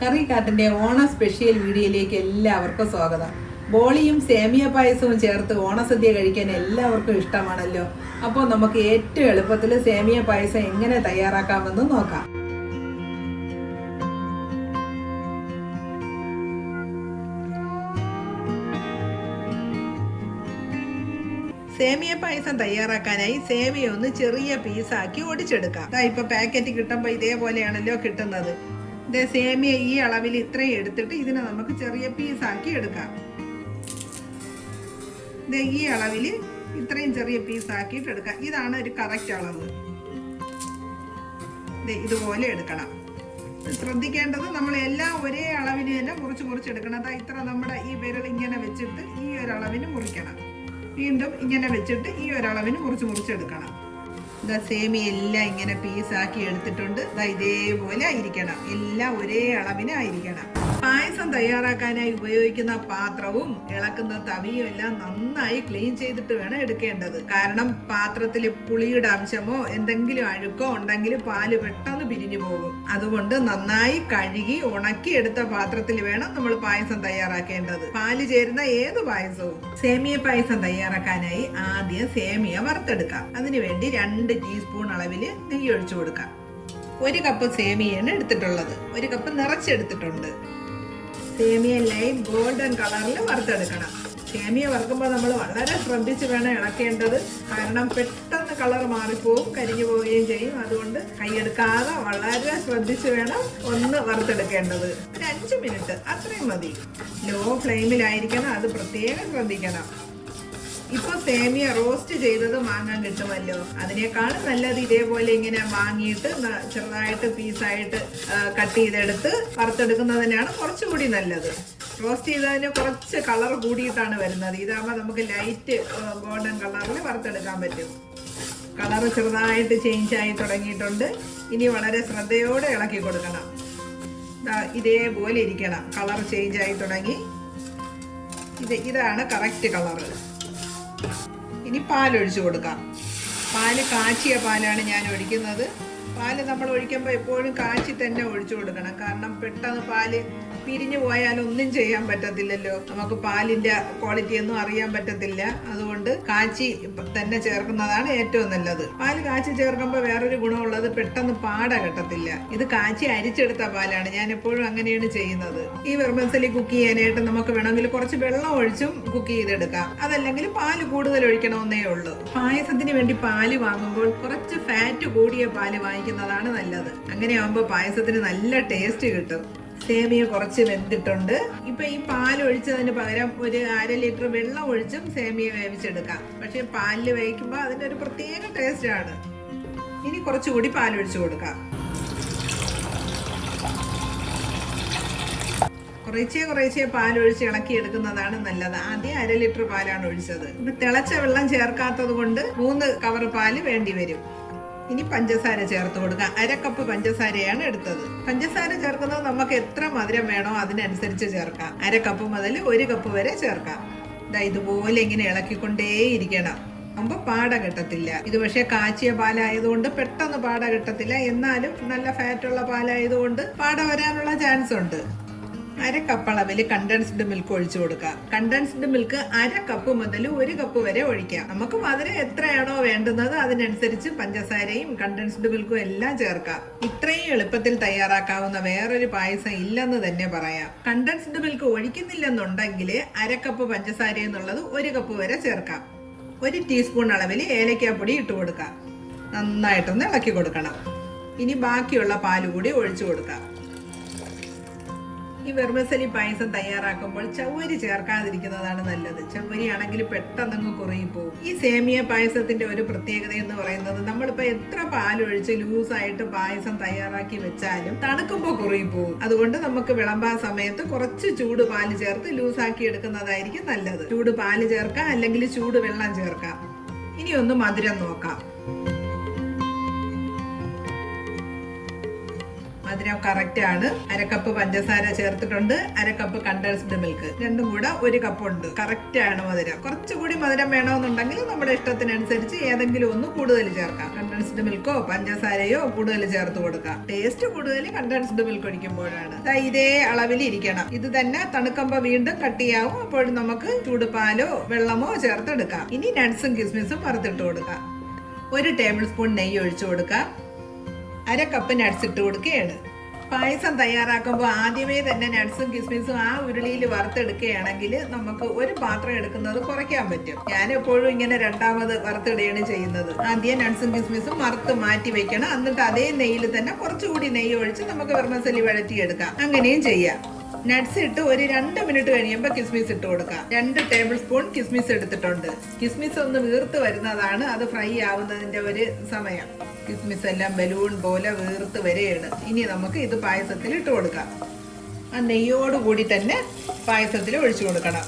കറിക്കാട്ടിന്റെ ഓണ സ്പെഷ്യൽ വീഡിയോയിലേക്ക് എല്ലാവർക്കും സ്വാഗതം. ബോളിയും സേമിയ പായസവും ചേർത്ത് ഓണസദ്യ കഴിക്കാൻ എല്ലാവർക്കും ഇഷ്ടമാണല്ലോ. അപ്പോൾ നമുക്ക് ഏറ്റവും എളുപ്പത്തിൽ സേമിയ പായസം എങ്ങനെ തയ്യാറാക്കാമെന്ന് നോക്കാം. സേമിയ പായസം തയ്യാറാക്കാനായി സേമിയ ഒന്ന് ചെറിയ പീസാക്കി ഒടിച്ചെടുക്കാം. ഇതാ ഇപ്പൊ പാക്കറ്റ് കിട്ടുമ്പോൾ ഇതേപോലെയാണല്ലോ കിട്ടുന്നത്. ഇത് സേമിയ ഈ അളവിൽ ഇത്രയും എടുത്തിട്ട് ഇതിനെ നമുക്ക് ചെറിയ പീസാക്കി എടുക്കാം. ഇത് ഈ അളവിൽ ഇത്രയും ചെറിയ പീസാക്കിയിട്ട് എടുക്കാം. ഇതാണ് ഒരു കറക്റ്റ് അളവ്. ഇതുപോലെ എടുക്കണം. ശ്രദ്ധിക്കേണ്ടത് നമ്മൾ എല്ലാം ഒരേ അളവിന് തന്നെ മുറിച്ച് മുറിച്ചെടുക്കണം അതാ ഇത്ര നമ്മുടെ ഈ വിരൽ ഇങ്ങനെ വെച്ചിട്ട് ഈ ഒരളവിന് മുറിക്കണം. വീണ്ടും ഇങ്ങനെ വെച്ചിട്ട് ഈ ഒരളവിന് മുറിച്ച് മുറിച്ചെടുക്കണം ഇതാ സേമി എല്ലാം ഇങ്ങനെ പീസാക്കി എടുത്തിട്ടുണ്ട്. ഇതാ ഇതേപോലെ ആയിരിക്കണം. എല്ലാം ഒരേ അളവിന് ആയിരിക്കണം പായസം തയ്യാറാക്കാനായി ഉപയോഗിക്കുന്ന പാത്രവും ഇളക്കുന്ന തവിയും എല്ലാം നന്നായി ക്ലീൻ ചെയ്തിട്ട് വേണം എടുക്കേണ്ടത്. കാരണം പാത്രത്തിൽ പുളിയുടെ അംശമോ എന്തെങ്കിലും അഴുക്കോ ഉണ്ടെങ്കിൽ പാൽ പെട്ടെന്ന് പിരിഞ്ഞു പോകും. അതുകൊണ്ട് നന്നായി കഴുകി ഉണക്കി എടുത്ത പാത്രത്തിൽ വേണം നമ്മൾ പായസം തയ്യാറാക്കേണ്ടത്. പാൽ ചേരുന്ന ഏത് പായസവും സേമിയ പായസം തയ്യാറാക്കാനായി ആദ്യം സേമിയ വറുത്തെടുക്കാം. അതിനുവേണ്ടി രണ്ട് ടീസ്പൂൺ അളവിൽ നെയ്യ് ഒഴിച്ചു കൊടുക്കാം. ഒരു കപ്പ് സേമിയാണ് എടുത്തിട്ടുള്ളത്. ഒരു കപ്പ് നിറച്ചെടുത്തിട്ടുണ്ട്. സേമിയ ലൈറ്റ് ഗോൾഡൻ കളറിൽ വറുത്തെടുക്കണം. സേമിയ വറുക്കുമ്പോൾ നമ്മൾ വളരെ ശ്രദ്ധിച്ച് വേണം ഇളക്കേണ്ടത്. കാരണം പെട്ടെന്ന് കളർ മാറിപ്പോവും കരിഞ്ഞു പോവുകയും ചെയ്യും. അതുകൊണ്ട് കൈയെടുക്കാതെ വളരെ ശ്രദ്ധിച്ച് വേണം ഒന്ന് വറുത്തെടുക്കേണ്ടത്. ഒരു അഞ്ച് മിനിറ്റ് അത്രയും മതി. ലോ ഫ്ലെയിമിലായിരിക്കണം അത് പ്രത്യേകം ശ്രദ്ധിക്കണം. ഇപ്പൊ സേമിയ റോസ്റ്റ് ചെയ്തത് വാങ്ങാൻ കിട്ടുമല്ലോ. അതിനേക്കാളും നല്ലത് ഇതേപോലെ ഇങ്ങനെ വാങ്ങിയിട്ട് ചെറുതായിട്ട് പീസായിട്ട് കട്ട് ചെയ്തെടുത്ത് വറുത്തെടുക്കുന്നതിനാണ് കുറച്ചുകൂടി നല്ലത്. റോസ്റ്റ് ചെയ്തതിന് കുറച്ച് കളർ കൂടിയിട്ടാണ് വരുന്നത്. ഇതാകുമ്പോൾ നമുക്ക് ലൈറ്റ് ഗോൾഡൻ കളറിൽ വറുത്തെടുക്കാൻ പറ്റും. കളർ ചെറുതായിട്ട് ചേഞ്ച് ആയി തുടങ്ങിയിട്ടുണ്ട്. ഇനി വളരെ ശ്രദ്ധയോടെ ഇളക്കി കൊടുക്കണം. ഇതേപോലെ ഇരിക്കണം. കളർ ചേഞ്ച് ആയി തുടങ്ങി. ഇത് ഇതാണ് കറക്റ്റ് കളറ്. ഇനി പാലൊഴിച്ചു കൊടുക്കാം. പാൽ കാച്ചിയ പാലാണ് ഞാൻ ഒഴിക്കുന്നത്. പാൽ നമ്മൾ ഒഴിക്കുമ്പോൾ എപ്പോഴും കാച്ചി തന്നെ ഒഴിച്ചു കൊടുക്കണം. കാരണം പെട്ടെന്ന് പാൽ പിരിഞ്ഞു പോയാൽ ഒന്നും ചെയ്യാൻ പറ്റത്തില്ലല്ലോ. നമുക്ക് പാലിന്റെ ക്വാളിറ്റി ഒന്നും അറിയാൻ പറ്റത്തില്ല. അതുകൊണ്ട് കാച്ചി തന്നെ ചേർക്കുന്നതാണ് ഏറ്റവും നല്ലത്. പാൽ കാച്ചി ചേർക്കുമ്പോൾ വേറൊരു ഗുണമുള്ളത് പെട്ടെന്ന് പാട കിട്ടത്തില്ല. ഇത് കാച്ചി അരിച്ചെടുത്ത പാലാണ്. ഞാൻ എപ്പോഴും അങ്ങനെയാണ് ചെയ്യുന്നത്. ഈ വെർമൻസലി കുക്ക് ചെയ്യാനായിട്ട് നമുക്ക് വേണമെങ്കിൽ കുറച്ച് വെള്ളം ഒഴിച്ചും കുക്ക് ചെയ്തെടുക്കാം. അതല്ലെങ്കിൽ പാൽ കൂടുതൽ ഒഴിക്കണമെന്നേ ഉള്ളൂ. പായസത്തിന് വേണ്ടി പാൽ വാങ്ങുമ്പോൾ കുറച്ച് ഫാറ്റ് കൂടിയ പാൽ വാങ്ങിക്കുന്നതാണ് നല്ലത്. അങ്ങനെ ആകുമ്പോൾ പായസത്തിന് നല്ല ടേസ്റ്റ് കിട്ടും. സേമിയ കുറച്ച് വെന്തിട്ടുണ്ട്. ഇപ്പൊ ഈ പാൽ ഒഴിച്ചതിന് പകരം ഒരു അര ലിറ്റർ വെള്ളം ഒഴിച്ചും സേമിയ വേവിച്ചെടുക്കാം. പക്ഷെ പാലിൽ വേവിക്കുമ്പോൾ അതിന്റെ ഒരു പ്രത്യേക ടേസ്റ്റ് ആണ്. ഇനി കുറച്ചുകൂടി പാൽ ഒഴിച്ചു കൊടുക്കാം. കുറേശ്ശേ കുറേശ്ശെ പാലൊഴിച്ച് ഇളക്കി എടുക്കുന്നതാണ് നല്ലത്. ആദ്യം അര ലിറ്റർ പാലാണ് ഒഴിച്ചത്. ഇപ്പൊ തിളച്ച വെള്ളം ചേർക്കാത്തത് കൊണ്ട് മൂന്ന് കവർ പാൽ വേണ്ടി വരും. ഇനി പഞ്ചസാര ചേർത്ത് കൊടുക്കാം അര കപ്പ് പഞ്ചസാരയാണ് എടുത്തത്. പഞ്ചസാര ചേർക്കുന്നത് നമുക്ക് എത്ര മധുരം വേണോ അതിനനുസരിച്ച് ചേർക്കാം. അര കപ്പ് മുതൽ ഒരു കപ്പ് വരെ ചേർക്കാം. ഇതാ ഇതുപോലെ ഇങ്ങനെ ഇളക്കിക്കൊണ്ടേയിരിക്കണം. ആകുമ്പോൾ പാട കിട്ടത്തില്ല. ഇത് പക്ഷേ കാച്ചിയ പാലായതുകൊണ്ട് പെട്ടെന്ന് പാട കിട്ടത്തില്ല. എന്നാലും നല്ല ഫാറ്റുള്ള പാലായതുകൊണ്ട് പാട വരാനുള്ള ചാൻസ് ഉണ്ട്. അര കപ്പ് അളവിൽ കണ്ടൻസ്ഡ് മിൽക്ക് ഒഴിച്ചു കൊടുക്കുക. കണ്ടൻസ്ഡ് മിൽക്ക് അര കപ്പ് മുതൽ ഒരു കപ്പ് വരെ ഒഴിക്കുക. നമുക്ക് മധുരം എത്രയാണോ വേണ്ടുന്നത് അതിനനുസരിച്ച് പഞ്ചസാരയും കണ്ടൻസ്ഡ് മിൽക്കും എല്ലാം ചേർക്കാം ഇത്രയും എളുപ്പത്തിൽ തയ്യാറാക്കാവുന്ന വേറൊരു പായസം ഇല്ലെന്ന് തന്നെ പറയാം. കണ്ടൻസ്ഡ് മിൽക്ക് ഒഴിക്കുന്നില്ലെന്നുണ്ടെങ്കിൽ അര കപ്പ് പഞ്ചസാര എന്നുള്ളത് ഒരു കപ്പ് വരെ ചേർക്കാം. ഒരു ടീസ്പൂൺ അളവിൽ ഏലക്കാപ്പൊടി ഇട്ട് കൊടുക്കാം. നന്നായിട്ടൊന്ന് ഇളക്കി കൊടുക്കണം. ഇനി ബാക്കിയുള്ള പാൽ കൂടി ഒഴിച്ചു കൊടുക്കാം. ഈ വെർമസലി പായസം തയ്യാറാക്കുമ്പോൾ ചവ്വരി ചേർക്കാതിരിക്കുന്നതാണ് നല്ലത്. ചവ്വരി ആണെങ്കിൽ പെട്ടെന്നങ്ങ് കുറയും പോകും ഈ സേമിയ പായസത്തിന്റെ ഒരു പ്രത്യേകത എന്ന് പറയുന്നത് നമ്മളിപ്പോ എത്ര പാലൊഴിച്ച് ലൂസായിട്ട് പായസം തയ്യാറാക്കി വെച്ചാലും തണുക്കുമ്പോൾ കുറയും പോകും അതുകൊണ്ട് നമുക്ക് വിളമ്പാൻ സമയത്ത് കുറച്ച് ചൂട് പാൽ ചേർത്ത് ലൂസാക്കി എടുക്കുന്നതായിരിക്കും നല്ലത്. ചൂട് പാൽ ചേർക്കാം അല്ലെങ്കിൽ ചൂട് വെള്ളം ചേർക്കാം. ഇനി ഒന്ന് മധുരം നോക്കാം. മധുരം കറക്റ്റ് ആണ്. അരക്കപ്പ് കപ്പ് പഞ്ചസാര ചേർത്തിട്ടുണ്ട്. അരക്കപ്പ് കപ്പ് കണ്ടൻസ്ഡ് മിൽക്ക് രണ്ടും കൂടെ ഒരു കപ്പ് ഉണ്ട്. കറക്റ്റ് ആണ് മധുരം. കുറച്ചുകൂടി മധുരം വേണമെന്നുണ്ടെങ്കിൽ നമ്മുടെ ഇഷ്ടത്തിനനുസരിച്ച് ഏതെങ്കിലും ഒന്ന് കൂടുതൽ ചേർക്കാം. കണ്ടൻസ്ഡ് മിൽക്കോ പഞ്ചസാരയോ കൂടുതൽ ചേർത്ത് കൊടുക്കാം. ടേസ്റ്റ് കൂടുതൽ കണ്ടൻസ്ഡ് മിൽക്ക് ഒഴിക്കുമ്പോഴാണ്. ഇതേ അളവിൽ ഇരിക്കണം. ഇത് തന്നെ തണുക്കുമ്പോൾ വീണ്ടും കട്ടിയാവും അപ്പോൾ നമുക്ക് ചൂടുപാലോ വെള്ളമോ ചേർത്തെടുക്കാം. ഇനി നട്ട്സും കിസ്മിസും വറുത്തിട്ട് കൊടുക്കാം. ഒരു ടേബിൾ സ്പൂൺ നെയ്യ് ഒഴിച്ചു കൊടുക്കാം. അര കപ്പ് നട്ട്സ് ഇട്ട് കൊടുക്കുകയാണ്. പായസം തയ്യാറാക്കുമ്പോൾ ആദ്യമേ തന്നെ നട്ട്സും കിസ്മിസും ആ ഉരുളിയിൽ വറുത്തെടുക്കുകയാണെങ്കിൽ നമുക്ക് ഒരു പാത്രം എടുക്കുന്നത് കുറയ്ക്കാൻ പറ്റും. ഞാൻ എപ്പോഴും ഇങ്ങനെ രണ്ടാമത് വറുത്തിടുകയാണ് ചെയ്യുന്നത്. ആദ്യം നട്ട്സും കിസ്മിസും വറുത്ത് മാറ്റി വെക്കണം. എന്നിട്ട് അതേ നെയ്യിൽ തന്നെ കുറച്ചുകൂടി നെയ്യ് ഒഴിച്ച് നമുക്ക് വെർമസലി വഴറ്റിയെടുക്കാം. അങ്ങനെയും ചെയ്യാം. നട്ട്സ് ഇട്ട് ഒരു രണ്ട് മിനിറ്റ് കഴിയുമ്പോൾ കിസ്മിസ് ഇട്ട് കൊടുക്കാം. രണ്ട് ടേബിൾ സ്പൂൺ കിസ്മിസ് എടുത്തിട്ടുണ്ട്. കിസ്മിസ് ഒന്ന് വീർത്ത് വരുന്നതാണ്. അത് ഫ്രൈ ആവുന്നതിന്റെ ഒരു സമയം. കിസ്മിസ് എല്ലാം ബലൂൺ പോലെ വീർത്ത് വരെയാണ്. ഇനി നമുക്ക് ഇത് പായസത്തിൽ ഇട്ട് കൊടുക്കാം. ആ നെയ്യോടുകൂടി തന്നെ പായസത്തിൽ ഒഴിച്ചു കൊടുക്കണം.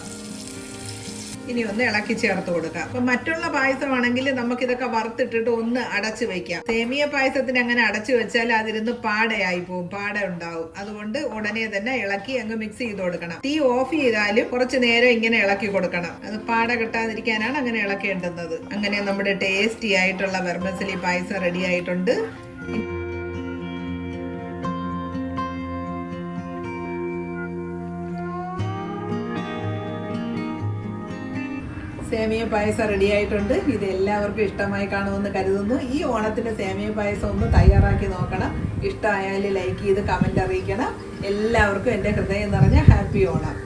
ഇനി ഒന്ന് ഇളക്കി ചേർത്ത് കൊടുക്കാം. അപ്പൊ മറ്റുള്ള പായസമാണെങ്കിൽ നമുക്ക് ഇതൊക്കെ വറുത്തിട്ടിട്ട് ഒന്ന് അടച്ചു വെക്കാം. സേമിയ പായസത്തിന് അങ്ങനെ അടച്ചു വെച്ചാൽ അതിരുന്ന് പാടയായി പോകും പാട ഉണ്ടാവും അതുകൊണ്ട് ഉടനെ തന്നെ ഇളക്കി അങ്ങ് മിക്സ് ചെയ്ത് കൊടുക്കണം. തീ ഓഫ് ചെയ്താലും കുറച്ച് നേരം ഇങ്ങനെ ഇളക്കി കൊടുക്കണം. അത് പാട കിട്ടാതിരിക്കാനാണ് അങ്ങനെ ഇളക്കേണ്ടുന്നത്. അങ്ങനെ നമ്മുടെ ടേസ്റ്റി ആയിട്ടുള്ള വെർമസലി പായസം റെഡി ആയിട്ടുണ്ട്. സേമിയ പായസം റെഡിയായിട്ടുണ്ട് ഇത് എല്ലാവർക്കും ഇഷ്ടമായി കാണുമെന്ന് കരുതുന്നു. ഈ ഓണത്തിന് സേമിയ പായസം ഒന്ന് തയ്യാറാക്കി നോക്കണം. ഇഷ്ടമായാൽ ലൈക്ക് ചെയ്ത് കമന്റ് അറിയിക്കണം. എല്ലാവർക്കും എന്റെ ഹൃദയം നിറഞ്ഞ ഹാപ്പി ഓണം.